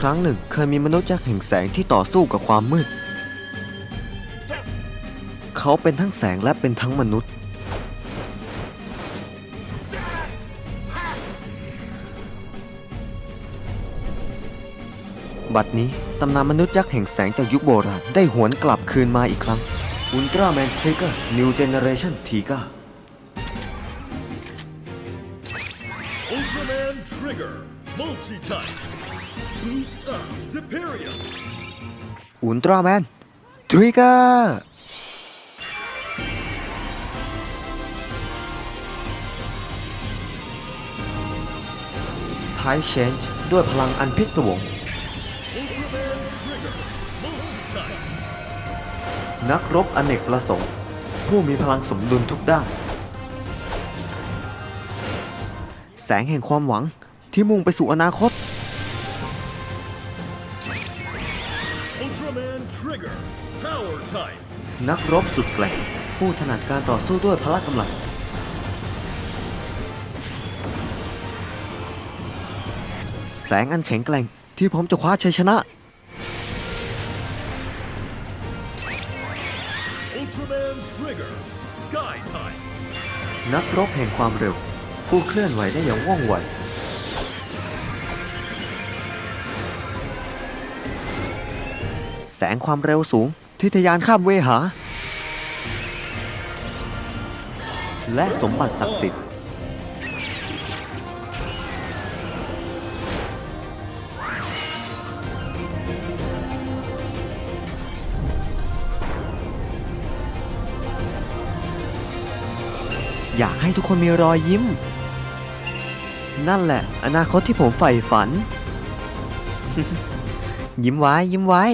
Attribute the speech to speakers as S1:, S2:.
S1: ครั้งหนึ่งเคยมีมนุษย์ยักษ์แห่งแสงที่ต่อสู้กับความมืด เขาเป็นทั้งแสงและเป็นทั้งมนุษย์ บัดนี้ตำนานมนุษย์ยักษ์แห่งแสงจากยุคโบราณได้หวนกลับคืนมาอีกครั้งอุลตร้าแมนทริกเกอร์นิวเจเนเรชั่นทีก้า
S2: Ultraman Trigger Multi-Type Boot Up Superior
S1: อุลตร้าแมนทริกเกอร์ไทป์เชนจ์ด้วยพลังอันพิศวง
S2: Ultraman Trigger Multi-Type
S1: นักรบอเนกประสงค์ ผู้มีพลังสมดุลทุกด้าน แสงแห่งความหวังที่มุ่งไปสู่อนาคต
S2: Ultraman Trigger Power Type
S1: นักรบสุดแกร่งผู้ถนัดการต่อสู้ด้วยพละกำลัง แสงอันแข็งแกร่งที่พร้อมจะคว้าชัยชนะ
S2: Ultraman Trigger Sky Type
S1: นักรบแห่งความเร็ว ผู้เคลื่อนไหวได้อย่างว่องไวแสงความเร็วสูงที่ทยานข้ามเวหา และสมบัติศักดิ์สิทธิ์ อยากให้ทุกคนมีรอยยิ้ม นั่นแหละ อนาคตที่ผมใฝ่ฝัน ยิ้มไว้ ยิ้มไว้